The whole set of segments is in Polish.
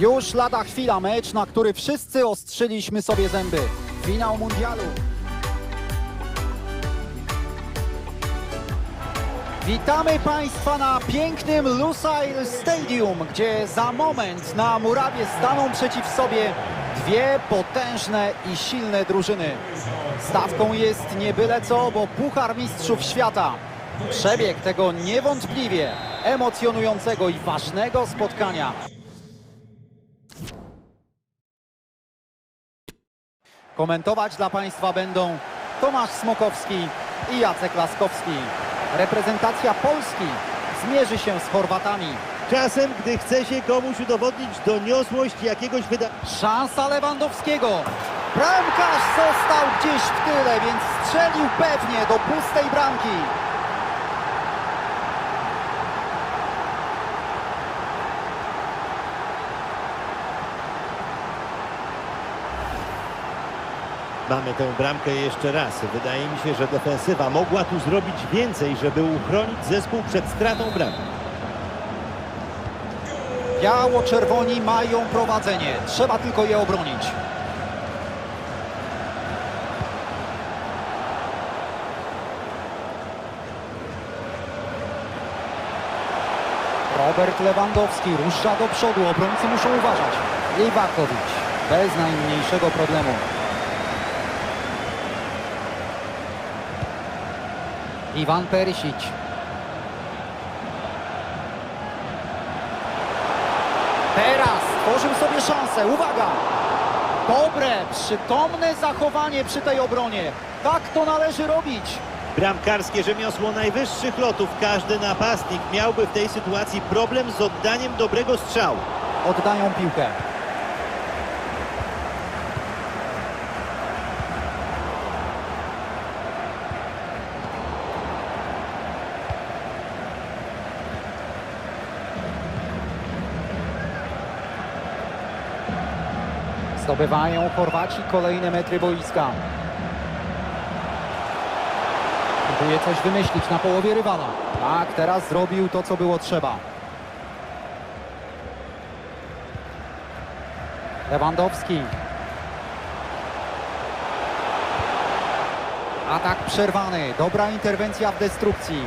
Już lada chwila, mecz, na który wszyscy ostrzyliśmy sobie zęby. Finał mundialu. Witamy Państwa na pięknym Lusail Stadium, gdzie za moment na murawie staną przeciw sobie dwie potężne i silne drużyny. Stawką jest nie byle co, bo Puchar Mistrzów Świata. Przebieg tego niewątpliwie emocjonującego i ważnego spotkania. Komentować dla Państwa będą Tomasz Smokowski i Jacek Laskowski. Reprezentacja Polski zmierzy się z Chorwatami. Czasem, gdy chce się komuś udowodnić doniosłość jakiegoś wydarzenia, Szansa Lewandowskiego. Bramkarz został gdzieś w tyle, więc strzelił pewnie do pustej bramki. Mamy tę bramkę jeszcze raz. Wydaje mi się, że defensywa mogła tu zrobić więcej, żeby uchronić zespół przed stratą bramki. Biało-czerwoni mają prowadzenie. Trzeba tylko je obronić. Robert Lewandowski rusza do przodu. Obrońcy muszą uważać. Iwakowicz bez najmniejszego problemu. Iwan Perisic. Teraz tworzył sobie szansę. Uwaga! Dobre, przytomne zachowanie przy tej obronie. Tak to należy robić. Bramkarskie rzemiosło najwyższych lotów. Każdy napastnik miałby w tej sytuacji problem z oddaniem dobrego strzału. Oddają piłkę. Zdobywają Chorwaci kolejne metry boiska. Próbuje coś wymyślić na połowie rywala. Tak, teraz zrobił to, co było trzeba. Lewandowski. Atak przerwany. Dobra interwencja w destrukcji.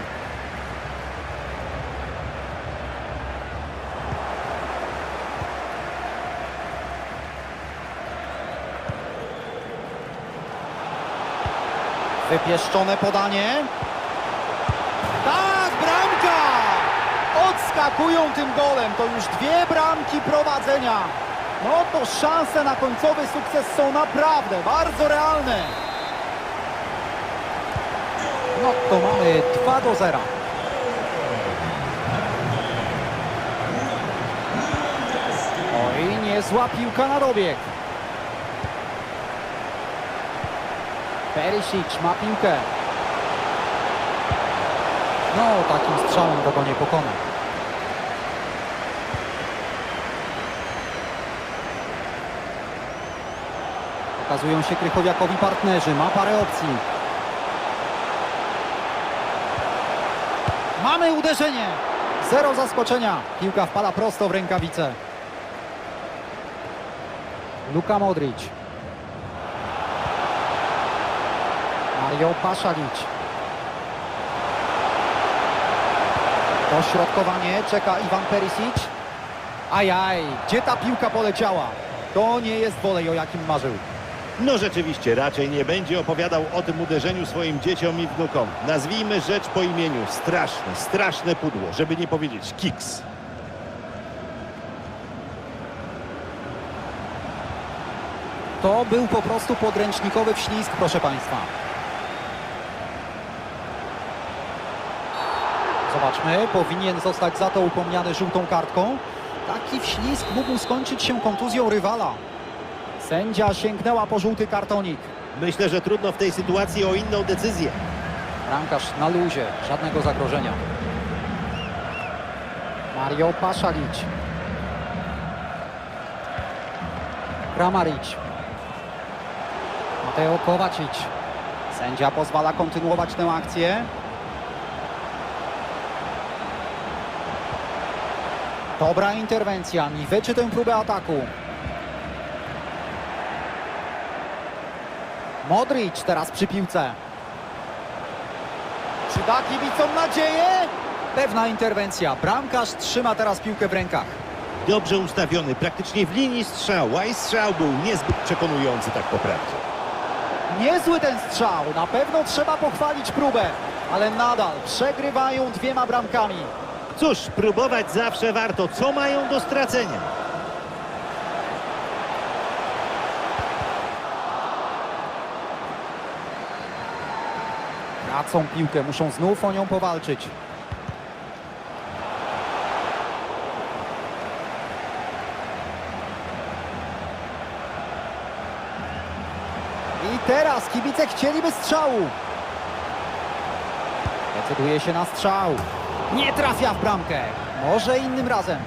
Wypieszczone podanie. Tak, bramka! Odskakują tym golem. To już dwie bramki prowadzenia. No to szanse na końcowy sukces są naprawdę bardzo realne. No to mamy 2 do 0. Oj, niezła piłka na dobieg. Perisic ma piłkę. No, takim strzałem go nie pokona. Okazują się Krychowiakowi partnerzy. Ma parę opcji. Mamy uderzenie. Zero zaskoczenia. Piłka wpada prosto w rękawice. Luka Modric. Mario Paszalic. Dośrodkowanie czeka Iwan Perisic. Ajaj, gdzie ta piłka poleciała? To nie jest wolej, o jakim marzył. No rzeczywiście, raczej nie będzie opowiadał o tym uderzeniu swoim dzieciom i wnukom. Nazwijmy rzecz po imieniu. Straszne, straszne pudło, żeby nie powiedzieć kiks. To był po prostu podręcznikowy wślizg, proszę Państwa. Zobaczmy, powinien zostać za to upomniany żółtą kartką. Taki wślizg mógł skończyć się kontuzją rywala. Sędzia sięgnęła po żółty kartonik. Myślę, że trudno w tej sytuacji o inną decyzję. Bramkarz na luzie, żadnego zagrożenia. Mario Paszalic. Kramaric. Mateo Kovacic. Sędzia pozwala kontynuować tę akcję. Dobra interwencja, niweczy tę próbę ataku. Modric teraz przy piłce. Czy da kibicom nadzieję? Pewna interwencja. Bramkarz trzyma teraz piłkę w rękach. Dobrze ustawiony, praktycznie w linii strzału, a i strzał był niezbyt przekonujący tak po prawdzie. Niezły ten strzał. Na pewno trzeba pochwalić próbę. Ale nadal przegrywają dwiema bramkami. Cóż, próbować zawsze warto. Co mają do stracenia? Tracą piłkę, muszą znów o nią powalczyć. I teraz kibice chcieliby strzału. Decyduje się na strzał. Nie trafia w bramkę. Może innym razem.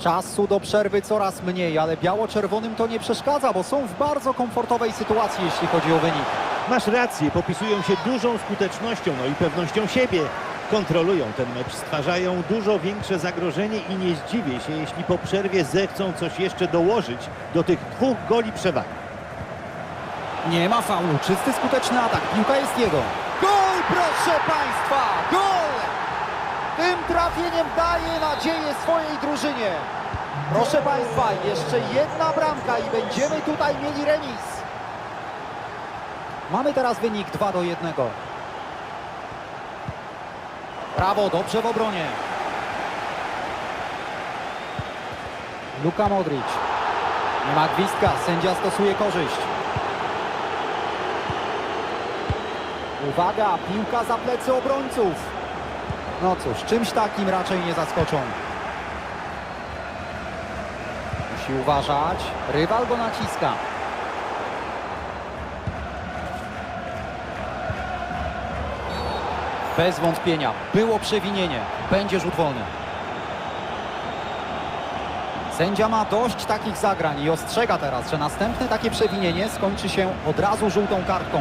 Czasu do przerwy coraz mniej, ale biało-czerwonym to nie przeszkadza, bo są w bardzo komfortowej sytuacji, jeśli chodzi o wynik. Masz rację, popisują się dużą skutecznością, no i pewnością siebie. Kontrolują ten mecz, stwarzają dużo większe zagrożenie i nie zdziwię się, jeśli po przerwie zechcą coś jeszcze dołożyć do tych dwóch goli przewagi. Nie ma faulu, czysty, skuteczny atak, piłka jest jego. Gol, proszę Państwa, gol! Tym trafieniem daje nadzieję swojej drużynie. Proszę Państwa, jeszcze jedna bramka i będziemy tutaj mieli remis. Mamy teraz wynik 2 do 1. Prawo, dobrze w obronie. Luka Modric. Nie ma gwizdka, sędzia stosuje korzyść. Uwaga, piłka za plecy obrońców. No cóż, czymś takim raczej nie zaskoczą. Musi uważać. Rywal go naciska. Bez wątpienia. Było przewinienie. Będzie rzut wolny. Sędzia ma dość takich zagrań i ostrzega teraz, że następne takie przewinienie skończy się od razu żółtą kartką.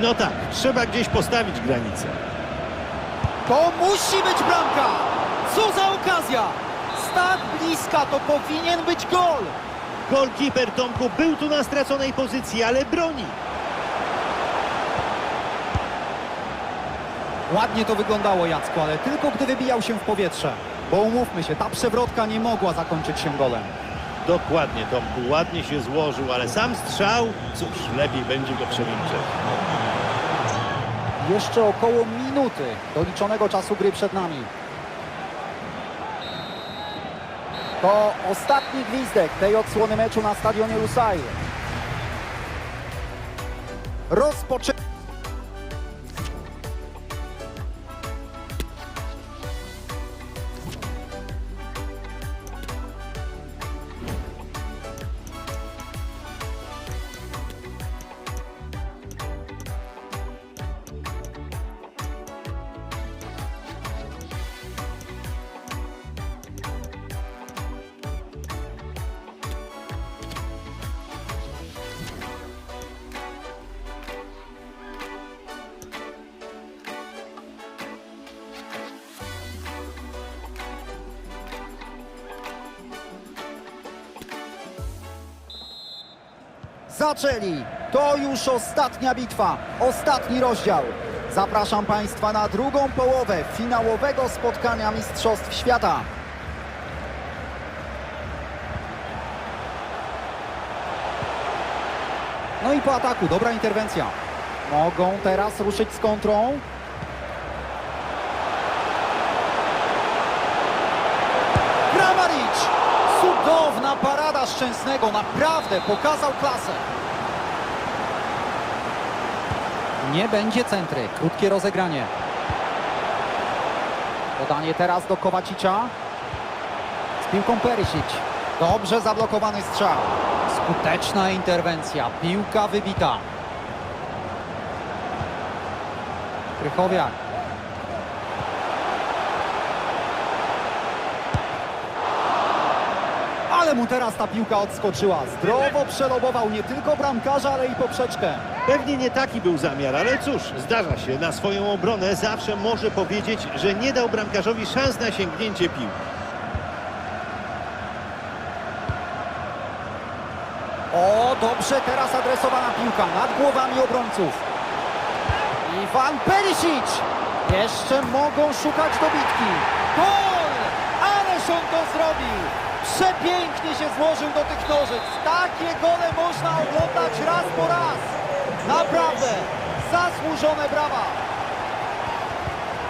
No tak, trzeba gdzieś postawić granicę. To musi być bramka! Co za okazja! Z tak bliska to powinien być gol! Golkiper Tomku był tu na straconej pozycji, ale broni. Ładnie to wyglądało Jacku, ale tylko gdy wybijał się w powietrze. Bo umówmy się, ta przewrotka nie mogła zakończyć się golem. Dokładnie, Tomku, ładnie się złożył, ale sam strzał, cóż, lepiej będzie go przemilczeć. Jeszcze około minuty do liczonego czasu gry przed nami. To ostatni gwizdek tej odsłony meczu na stadionie Lusail. Rozpoczę... Zaczęli! To już ostatnia bitwa, ostatni rozdział. Zapraszam Państwa na drugą połowę finałowego spotkania Mistrzostw Świata. No i po ataku, dobra interwencja. Mogą teraz ruszyć z kontrą. Kramaric! Parada Szczęsnego, naprawdę pokazał klasę. Nie będzie centry, krótkie rozegranie. Podanie teraz do Kowacicza. Z piłką Perisic. Dobrze zablokowany strzał. Skuteczna interwencja, piłka wybita. Krychowiak. Ale mu teraz ta piłka odskoczyła. Zdrowo przelobował nie tylko bramkarza, ale i poprzeczkę. Pewnie nie taki był zamiar, ale cóż, zdarza się. Na swoją obronę zawsze może powiedzieć, że nie dał bramkarzowi szans na sięgnięcie piłki. O, dobrze teraz adresowana piłka nad głowami obrońców. Iwan Perisic. Jeszcze mogą szukać dobitki. Gol! Ależ on to zrobił! Przepięknie się złożył do tych nożyc. Takie gole można oglądać raz po raz. Naprawdę zasłużone brawa.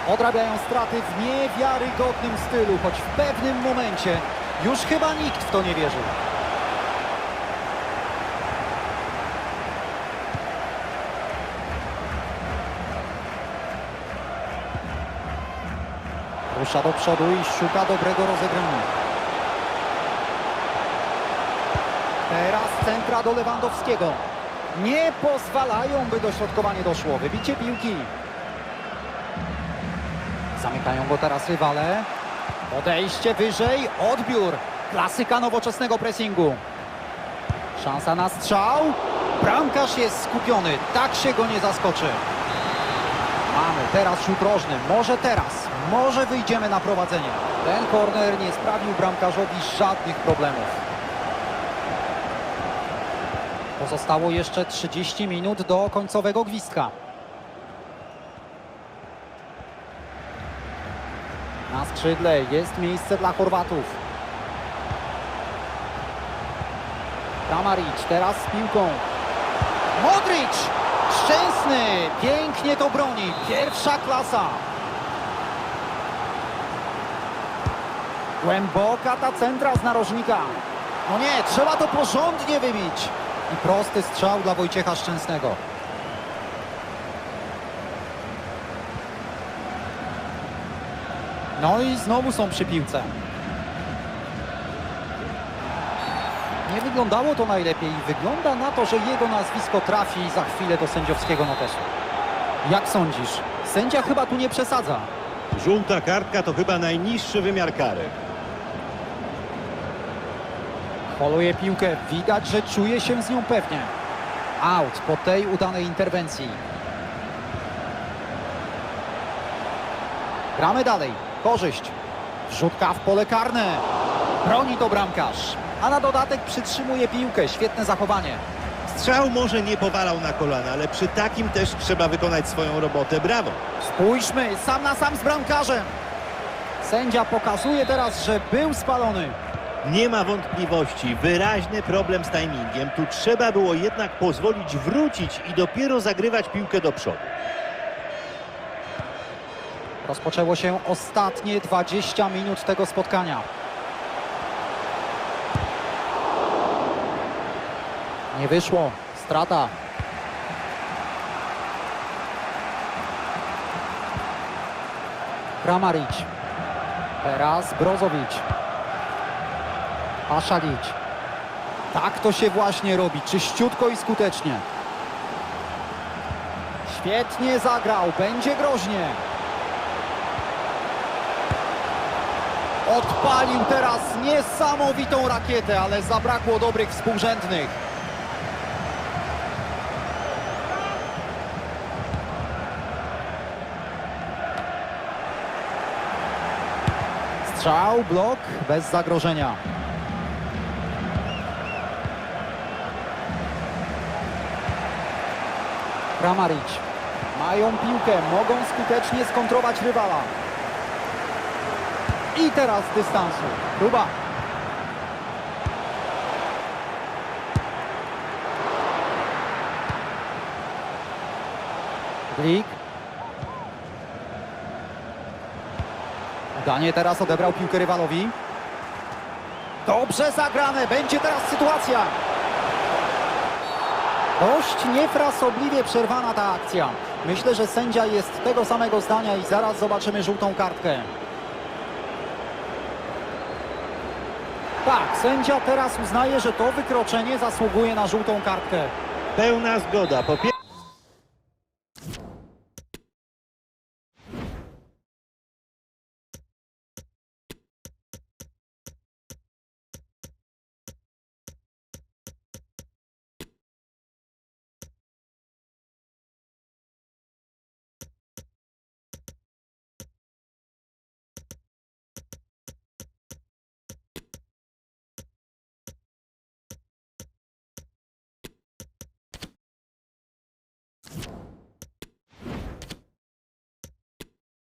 Odrabiają straty w niewiarygodnym stylu, choć w pewnym momencie już chyba nikt w to nie wierzył. Rusza do przodu i szuka dobrego rozegrania. Teraz centra do Lewandowskiego. Nie pozwalają, by dośrodkowanie doszło. Wybicie piłki. Zamykają go teraz rywale. Podejście wyżej, odbiór. Klasyka nowoczesnego pressingu. Szansa na strzał. Bramkarz jest skupiony. Tak się go nie zaskoczy. Mamy teraz rzut rożny. Może teraz. Może wyjdziemy na prowadzenie. Ten korner nie sprawił bramkarzowi żadnych problemów. Pozostało jeszcze 30 minut do końcowego gwizdka. Na skrzydle jest miejsce dla Chorwatów. Kramaric teraz z piłką. Modric! Szczęsny! Pięknie to broni. Pierwsza klasa. Głęboka ta centra z narożnika. No nie, trzeba to porządnie wybić. I prosty strzał dla Wojciecha Szczęsnego. No i znowu są przy piłce. Nie wyglądało to najlepiej. Wygląda na to, że jego nazwisko trafi za chwilę do sędziowskiego notesu. Jak sądzisz? Sędzia chyba tu nie przesadza. Żółta kartka to chyba najniższy wymiar kary. Holuje piłkę. Widać, że czuje się z nią pewnie. Out po tej udanej interwencji. Gramy dalej. Korzyść. Wrzutka w pole karne. Broni to bramkarz. A na dodatek przytrzymuje piłkę. Świetne zachowanie. Strzał może nie powalał na kolana, ale przy takim też trzeba wykonać swoją robotę. Brawo! Spójrzmy, sam na sam z bramkarzem. Sędzia pokazuje teraz, że był spalony. Nie ma wątpliwości, wyraźny problem z timingiem. Tu trzeba było jednak pozwolić wrócić i dopiero zagrywać piłkę do przodu. Rozpoczęło się ostatnie 20 minut tego spotkania. Nie wyszło. Strata. Kramaric. Teraz Brozowicz. Paszalic. Tak to się właśnie robi. Czyściutko i skutecznie. Świetnie zagrał. Będzie groźnie. Odpalił teraz niesamowitą rakietę, ale zabrakło dobrych współrzędnych. Strzał, blok, bez zagrożenia. Kramaric. Mają piłkę, mogą skutecznie skontrować rywala. I teraz dystansu. Próba. Glik. Udanie teraz odebrał piłkę rywalowi. Dobrze zagrane. Będzie teraz sytuacja. Dość niefrasobliwie przerwana ta akcja. Myślę, że sędzia jest tego samego zdania i zaraz zobaczymy żółtą kartkę. Tak, sędzia teraz uznaje, że to wykroczenie zasługuje na żółtą kartkę. Pełna zgoda. Po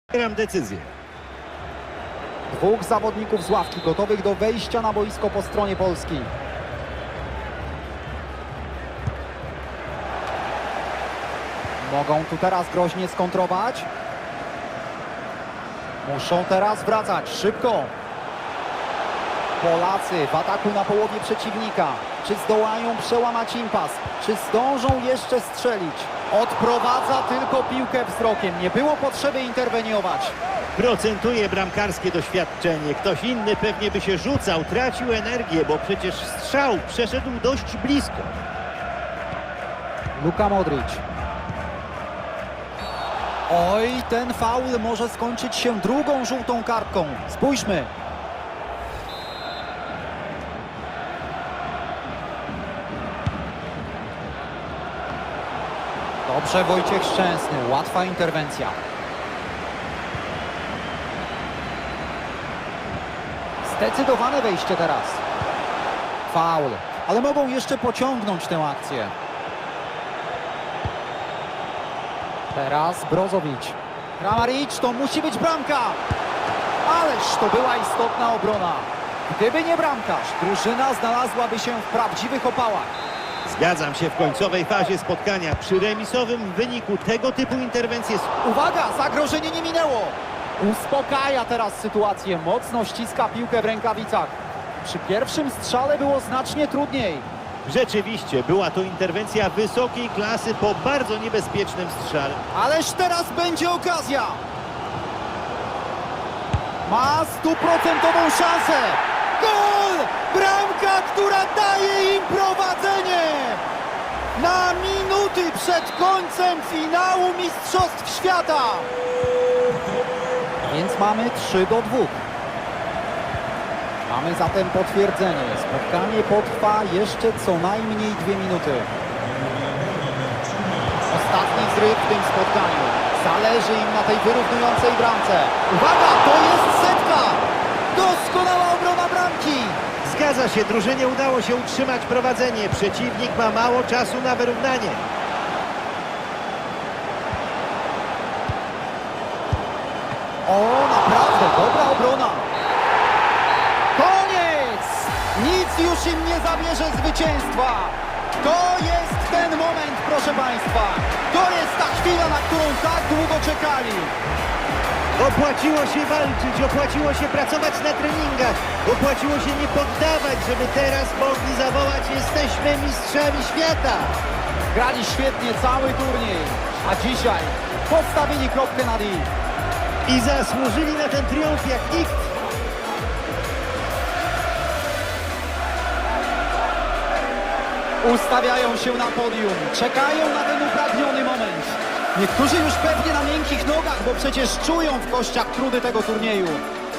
pier- Bieram decyzję. Dwóch zawodników z ławki gotowych do wejścia na boisko po stronie Polski. Mogą tu teraz groźnie skontrować. Muszą teraz wracać szybko. Polacy w ataku na połowie przeciwnika. Czy zdołają przełamać impas? Czy zdążą jeszcze strzelić? Odprowadza tylko piłkę wzrokiem. Nie było potrzeby interweniować. Procentuje bramkarskie doświadczenie. Ktoś inny pewnie by się rzucał, tracił energię, bo przecież strzał przeszedł dość blisko. Luka Modric. Oj, ten faul może skończyć się drugą żółtą kartką. Spójrzmy. Dobrze, Wojciech Szczęsny. Łatwa interwencja. Zdecydowane wejście teraz. Faul. Ale mogą jeszcze pociągnąć tę akcję. Teraz Brozowicz. Kramaric, to musi być bramka. Ależ to była istotna obrona. Gdyby nie bramkarz, drużyna znalazłaby się w prawdziwych opałach. Zgadzam się w końcowej fazie spotkania. Przy remisowym wyniku tego typu interwencje Uwaga, zagrożenie nie minęło. Uspokaja teraz sytuację, mocno ściska piłkę w rękawicach. Przy pierwszym strzale było znacznie trudniej. Rzeczywiście była to interwencja wysokiej klasy po bardzo niebezpiecznym strzale. Ależ teraz będzie okazja. Ma stuprocentową szansę. Gol! Bramka, która daje im prowadzenie. Na minuty przed końcem finału Mistrzostw Świata. Więc mamy 3 do 2. Mamy zatem potwierdzenie. Spotkanie potrwa jeszcze co najmniej dwie minuty. Ostatni zryw w tym spotkaniu. Zależy im na tej wyrównującej bramce. Uwaga, to jest setka! Doskonała obrona! Zgadza się, drużynie udało się utrzymać prowadzenie. Przeciwnik ma mało czasu na wyrównanie. O, naprawdę dobra obrona. Koniec! Nic już im nie zabierze zwycięstwa. To jest ten moment, proszę Państwa. To jest ta chwila, na którą tak długo czekali. Opłaciło się walczyć, opłaciło się pracować na treningach, opłaciło się nie poddawać, żeby teraz mogli zawołać jesteśmy mistrzami świata. Grali świetnie cały turniej, a dzisiaj postawili kropkę nad i. I zasłużyli na ten triumf jak nikt. Ustawiają się na podium, czekają na ten upragniony. Niektórzy już pewnie na miękkich nogach, bo przecież czują w kościach trudy tego turnieju.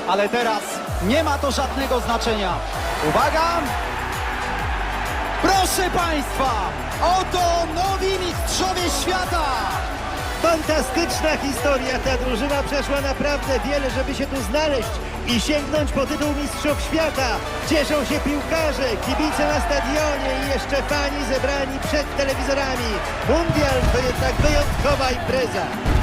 Ale teraz nie ma to żadnego znaczenia. Uwaga! Proszę Państwa, oto nowi mistrzowie świata! Fantastyczna historia. Ta drużyna przeszła naprawdę wiele, żeby się tu znaleźć i sięgnąć po tytuł Mistrzów Świata. Cieszą się piłkarze, kibice na stadionie i jeszcze fani zebrani przed telewizorami. Mundial to jednak wyjątkowa impreza.